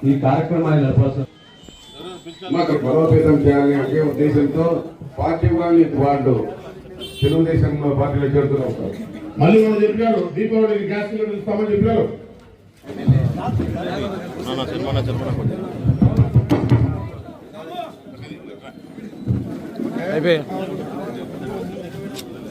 ఈ కార్యక్రమాన్ని మాకు బలోపేతం చేయాలి ఒకే ఉద్దేశంతో పార్టీ వాళ్ళని వాళ్ళు తెలుగుదేశం పార్టీలో చేరుతూనే ఉంటారు మళ్ళీ మనం చెప్పారు దీపావళి గ్యాస్ సిలిండర్ ఇస్తామని చెప్పారు అయిపోయి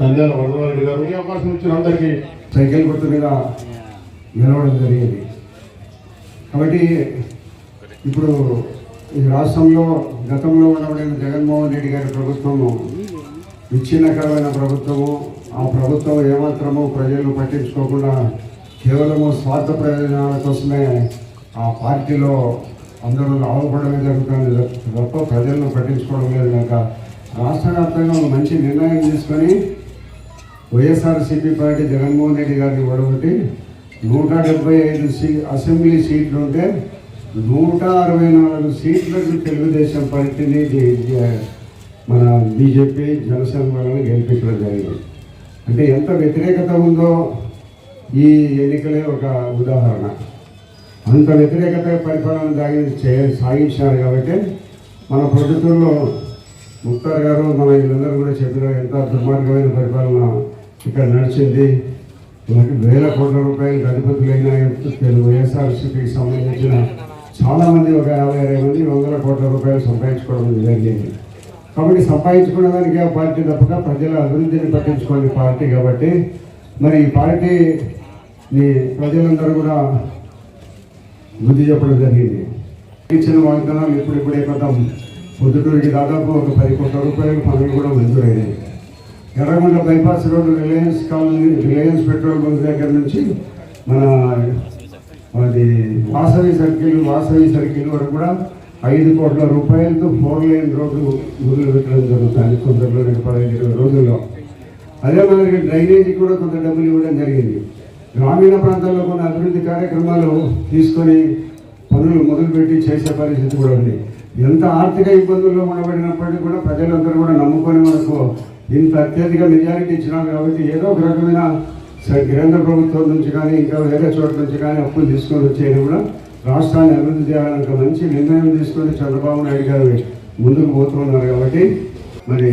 నంద్యాల వరదరెడ్డి గారు ఈ అవకాశం ఇచ్చిన అందరికీ సైకిల్ గుర్తు మీద నిలవడం జరిగింది. కాబట్టి ఇప్పుడు ఈ రాష్ట్రంలో గతంలో ఉండబడిన జగన్మోహన్ రెడ్డి గారి ప్రభుత్వము విచ్ఛిన్నకరమైన ప్రభుత్వము ఆ ప్రభుత్వం ఏమాత్రము ప్రజలను పట్టించుకోకుండా కేవలము స్వార్థ ప్రయోజనాల కోసమే ఆ పార్టీలో అందరూ లాభపడమే జరుగుతుంది తప్ప ప్రజలను పట్టించుకోవడం లేదు కనుక రాష్ట్ర వ్యాప్తంగా మంచి నిర్ణయం తీసుకొని వైఎస్ఆర్సీపీ పార్టీ జగన్మోహన్ రెడ్డి గారిని ఓడగొట్టి నూట డెబ్బై ఐదు సీ అసెంబ్లీ సీట్లు ఉంటే నూట అరవై నాలుగు సీట్లకు తెలుగుదేశం పార్టీని మన బీజేపీ జనసేన వాళ్ళని గెలిపించడం జరిగింది. అంటే ఎంత వ్యతిరేకత ఉందో ఈ ఎన్నికలే ఒక ఉదాహరణ. అంత వ్యతిరేకత పరిపాలన దాగి చే- సాగించినారు కాబట్టి మన ప్రభుత్వంలో ముక్తార్ గారు మన వీళ్ళందరూ కూడా చెప్పిన ఎంత దుర్మార్గమైన పరిపాలన ఇక్కడ నడిచింది మనకి వేల కోట్ల రూపాయలు అధిపతులైన తెలుగు వైఎస్ఆర్సీపీకి సంబంధించిన చాలామంది ఒక యాభై అరవై మంది వందల కోట్ల రూపాయలు సంపాదించుకోవడం జరిగింది. కాబట్టి సంపాదించుకున్న దానికి ఆ పార్టీ తప్పక ప్రజల అభివృద్ధిని పట్టించుకోని పార్టీ కాబట్టి మరి ఈ పార్టీ ప్రజలందరూ కూడా బుద్ధి చెప్పడం జరిగింది. ఇచ్చిన వాగ్దానాలు ఇప్పుడిప్పుడే కొంత పొద్దుటూరికి దాదాపు ఒక పది కోట్ల రూపాయలు పనులు కూడా మంజూరైనాయి. Erragonda bypass road Reliance colony Reliance petrol bunk దగ్గర నుంచి మన అది వాసవి సర్కిల్ వాసవి సర్కిల్ వరకు కూడా ఐదు కోట్ల రూపాయలతో ఫోర్ లైన్ రోడ్డు మొదలు పెట్టడం జరుగుతుంది కొందరిలో పదహైదు ఇరవై రోజుల్లో. అదే మనకి డ్రైనేజీ కూడా కొంత డబ్బులు ఇవ్వడం జరిగింది. గ్రామీణ ప్రాంతాల్లో కొన్ని అభివృద్ధి కార్యక్రమాలు తీసుకొని పనులు మొదలుపెట్టి చేసే పరిస్థితి కూడా ఉంది. ఎంత ఆర్థిక ఇబ్బందుల్లో ఉండబడినప్పటికీ కూడా ప్రజలందరూ కూడా నమ్ముకొని మనకు దీనికి అత్యధిక మెజారిటీ ఇచ్చినారు కాబట్టి ఏదో ఒక రకమైన కేంద్ర ప్రభుత్వం నుంచి కానీ ఇంకా వేరే చోట్ల నుంచి కానీ అప్పులు తీసుకొని వచ్చేది కూడా రాష్ట్రాన్ని అభివృద్ధి చేయాలని ఒక మంచి నిర్ణయం తీసుకొని చంద్రబాబు నాయుడు గారు ముందుకు పోతున్నారు కాబట్టి మరి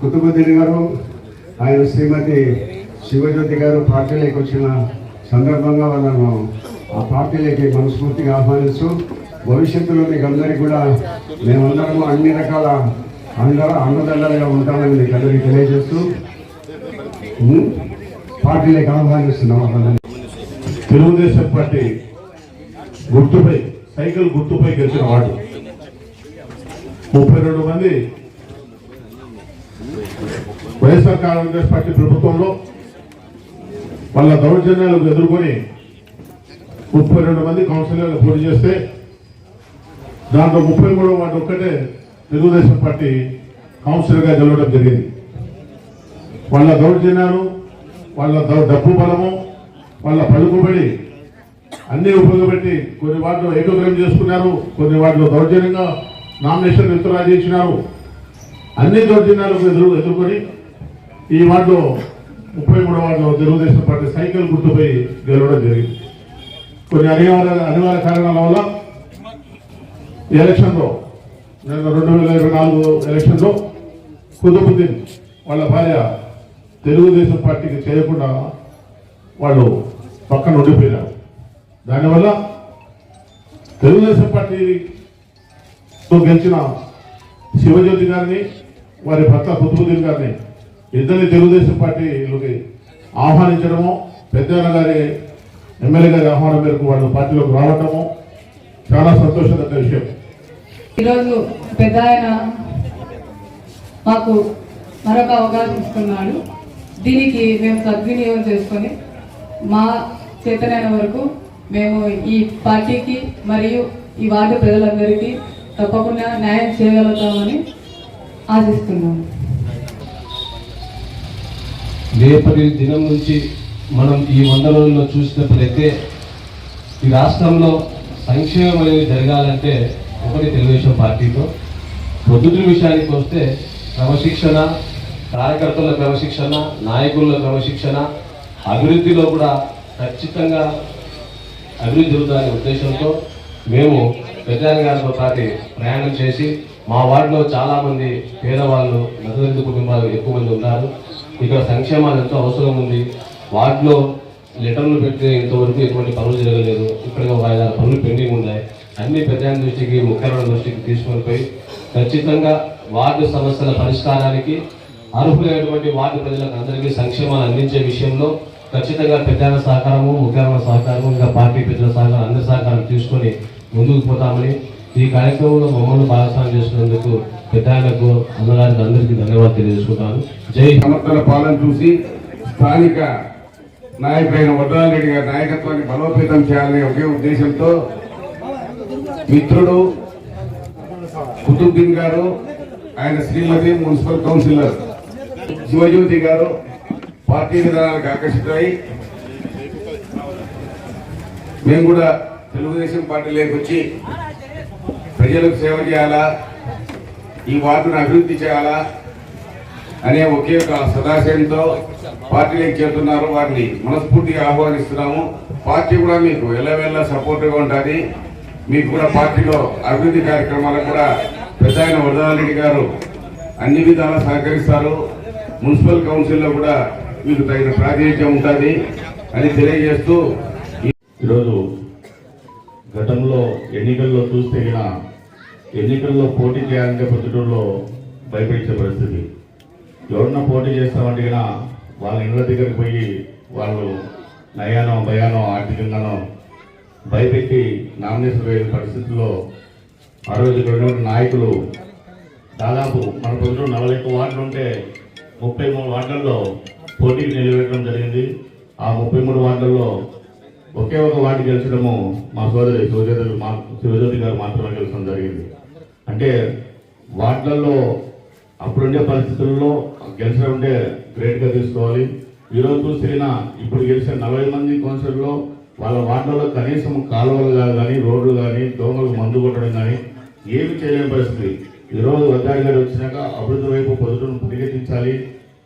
కుటుంబ కుతుబుద్దీన్ గారు ఆయన శ్రీమతి శివజ్యోతి గారు పార్టీలోకి వచ్చిన సందర్భంగా వాళ్ళను ఆ పార్టీలోకి మనస్ఫూర్తిగా ఆహ్వానిస్తూ భవిష్యత్తులో మీకు అందరికీ కూడా మేమందరము అన్ని రకాల అండ అండదండలుగా ఉంటామని మీకు అందరికీ తెలియజేస్తూ ఉం? పార్టీలోకి ఆహ్వానిస్తున్నాం తెలుగుదేశం పార్టీ గుర్తుపై సైకిల్ గుర్తుపై గెలిచిన వాడు ముప్పై రెండు మంది వైఎస్ఆర్ కాంగ్రెస్ పార్టీ ప్రభుత్వంలో వాళ్ళ దౌర్జన్యాలకు ఎదుర్కొని ముప్పై రెండు మంది కౌన్సిలర్లు పోటీ చేస్తే దాంట్లో ముప్పై మూడో వాటి ఒక్కటే తెలుగుదేశం పార్టీ కౌన్సిలర్గా గెలవడం జరిగింది. వాళ్ళ దౌర్జన్యాలు వాళ్ళ డబ్బు బలము వాళ్ళ పలుకుబడి అన్నీ ఉపయోగపెట్టి కొన్ని వాటిలో ఏకగ్రహం చేసుకున్నారు కొన్ని వాటిలో దౌర్జన్యంగా నామినేషన్ విత్డ్రా చేసినారు. అన్ని దౌర్జన్యాలకు ఎదురు ఎదుర్కొని ఈ వాటిలో ముప్పై మూడో వాటిలో తెలుగుదేశం పార్టీ సైకిల్ గుర్తుపై గెలవడం జరిగింది. కొన్ని అనివార్య అనివార్య కారణాల వల్ల ఈ ఎలక్షన్లో రెండు వేల ఇరవై నాలుగు ఎలక్షన్లో కుతుబుద్దీన్ వాళ్ళ భార్య తెలుగుదేశం పార్టీకి చేయకుండా వాళ్ళు పక్కన ఉండిపోయినారు. దానివల్ల తెలుగుదేశం పార్టీతో గెలిచిన శివజ్యోతి గారిని వారి భర్త కుతుబుద్దీన్ గారిని ఇద్దరిని తెలుగుదేశం పార్టీలోకి ఆహ్వానించడము పెద్దన్న గారి ఎమ్మెల్యే గారి ఆహ్వానం మేరకు వాళ్ళు పార్టీలోకి రావటము చాలా సంతోషదగ్గ విషయం. ఈరోజు పెద్ద ఆయన మాకు మరొక అవకాశం ఇస్తున్నాడు. దీనికి మేము సద్వినియోగం చేసుకొని మా చేతనైన వరకు మేము ఈ పార్టీకి మరియు ఈ వార్డు ప్రజలందరికీ తప్పకుండా న్యాయం చేయగలుగుతామని ఆశిస్తున్నాము రేపటి దినం నుంచి మనం ఈ వంద రోజుల్లో చూసినప్పుడైతే ఈ రాష్ట్రంలో సంక్షేమం అనేది జరగాలంటే ఒకటి తెలుగుదేశం పార్టీతో. ప్రొద్దుటి విషయానికి వస్తే క్రమశిక్షణ కార్యకర్తల క్రమశిక్షణ నాయకుల క్రమశిక్షణ అభివృద్ధిలో కూడా ఖచ్చితంగా అభివృద్ధి జరుగుతుందనే ఉద్దేశంతో మేము పెద్దాయన గారితో పాటు ప్రయాణం చేసి మా వార్డులో చాలామంది పేదవాళ్ళు మధ్యతరగతి కుటుంబాలు ఎక్కువ మంది ఉన్నారు. ఇక్కడ సంక్షేమాలు ఎంతో అవసరం ఉంది. వార్డులో లెటర్లు పెట్టి ఇంతవరకు ఎటువంటి పనులు జరగలేదు. ఇక్కడ ఒక ఐదారు పనులు పెండింగ్ ఉన్నాయి. అన్ని ప్రజల దృష్టికి ముఖ్యమైన దృష్టికి తీసుకొని పోయి ఖచ్చితంగా వార్డు సమస్యల పరిష్కారానికి అర్హులైనటువంటి వార్డు ప్రజలకు అందరికీ సంక్షేమాలు అందించే విషయంలో ఖచ్చితంగా పెద్దల సహకారము ముఖ్యమైన సహకారము ఇంకా పార్టీ పెద్దల సహకారం అందరి సహకారం తీసుకొని ముందుకు పోతామని ఈ కార్యక్రమంలో మమ్మల్ని భాగస్వామ్యం చేసినందుకు పెద్దలకు అన్నగారికి అందరికీ ధన్యవాదాలు తెలియజేసుకుంటాను. జై సంవత్సరాల పాలన చూసి స్థానిక నాయకుడైన వడ్రారెడ్డి గారి నాయకత్వాన్ని బలోపేతం చేయాలనే ఒకే ఉద్దేశంతో మిత్రుడు కుతుబ్బీన్ గారు ఆయన శ్రీమతి మున్సిపల్ కౌన్సిలర్ శివజ్యోతి గారు పార్టీ విధానానికి ఆకర్షితులై మేము కూడా తెలుగుదేశం పార్టీలోకి వచ్చి ప్రజలకు సేవ చేయాలా ఈ వార్డును అభివృద్ధి చేయాలా అనే ఒకే ఒక సదాశయంతో పార్టీలోకి చేరుతున్నారు. వారిని మనస్ఫూర్తిగా ఆహ్వానిస్తున్నాము. పార్టీ కూడా మీకు ఎల్లవెల్ల సపోర్ట్గా ఉంటుంది మీకు కూడా పార్టీలో అభివృద్ధి కార్యక్రమాలకు కూడా పెద్ద ఆయన వరదారెడ్డి గారు అన్ని విధాలా సహకరిస్తారు. మున్సిపల్ కౌన్సిల్లో కూడా మీకు తగిన ప్రాతినిధ్యం ఉంటుంది అని తెలియజేస్తూ ఈరోజు గతంలో ఎన్నికల్లో చూస్తే గిన ఎన్నికల్లో పోటీ చేయాలంటే ప్రతిటూరులో భయపెట్టే పరిస్థితి. ఎవరన్నా పోటీ చేస్తామంటే వాళ్ళ ఇళ్ళ దగ్గరికి పోయి వాళ్ళు నయానో భయానో ఆర్థికంగానో భయపెట్టి నామినేషన్ వేయని పరిస్థితుల్లో ఆ రోజు రెండు నాయకులు దాదాపు మన ప్రజలు నలభై ఒక్క వార్డులు ఉంటే ముప్పై మూడు వార్డులలో పోటీకి నిలబెట్టడం జరిగింది. ఆ ముప్పై మూడు వార్డులలో ఒకే ఒక వార్డు గెలిచడము మా సోదరి శివజ్యోతి మా శివజ్యోతి గారు మాత్రమే గెలిచడం జరిగింది. అంటే వార్డులలో అప్పుడుండే పరిస్థితుల్లో గెలిచడం అంటే గ్రేట్గా తీసుకోవాలి. ఈరోజు చూసిన ఇప్పుడు గెలిచిన నలభై మంది కౌన్సిలర్లో వాళ్ళ వార్డులలో కనీసం కాలువలు కానీ రోడ్లు కానీ దోమలు మందు కొట్టడం కానీ ఏమి చేయలేని పరిస్థితి. ఈరోజు వద్దాడి గారు వచ్చినాక అభివృద్ధి వైపు పొదుపును పరిగెత్తించాలి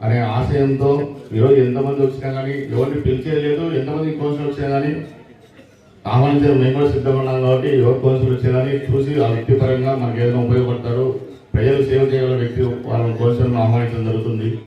అనే ఆశయంతో ఈరోజు ఎంతమంది వచ్చినా కానీ ఎవరిని పిలిచేయలేదు ఎంతమంది కౌన్సిల్ వచ్చినా కానీ ఆహ్వానించే మేము కూడా సిద్ధమన్నాం కాబట్టి ఎవరు కౌన్సిల్ వచ్చినా కానీ చూసి ఆ వ్యక్తిపరంగా మనకు ఏదైనా ఉపయోగపడతారు. ప్రజలు సేవ చేయగల వ్యక్తి వాళ్ళని కౌన్సిల్ను ఆహ్వానించడం జరుగుతుంది.